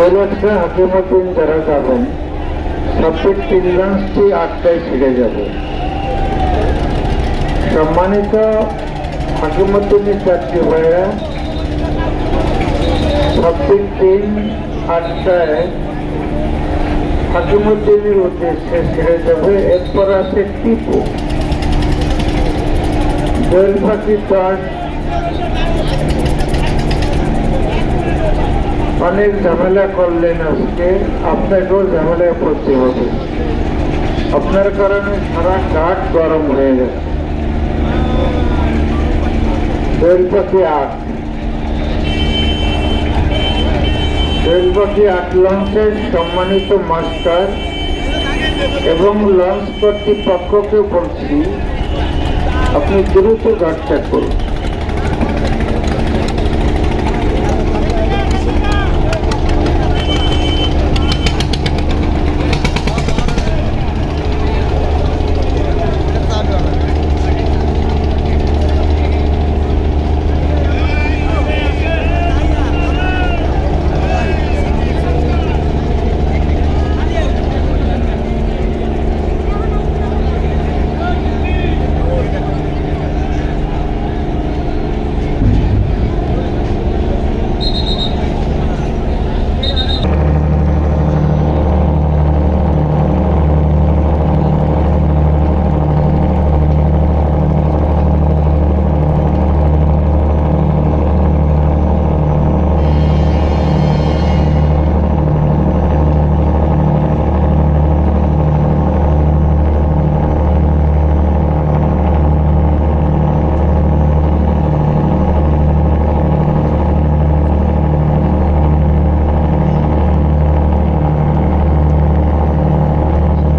কৈলাসে হাকিমুদ্দিন যারা যাবেন, সবচেয়ে তিন লঞ্চটি আটটায় ছেড়ে যাবে। সম্মানিত হাকিমুদ্দিনের চারটি ভাইরা সবচেয়ে তিন আটটায় হাকিমুদ্দিনের উদ্দেশ্যে ছেড়ে যাবে। এরপর আছে টিপু। দৈলফাটি পার্ক অনেক ঝামেলা করলেন আজকে, আপনাকেও ঝামেলায় পড়তে হবে। আপনার কারণে সারা ঘাট গরম হয়ে গেছে। দৈলপাখি আট। দৈলপাখি আট লঞ্চের সম্মানিত মাস্টার এবং লঞ্চ কর্তৃপক্ষকে বলছি, আপনি দ্রুত ঘাটটা করুন।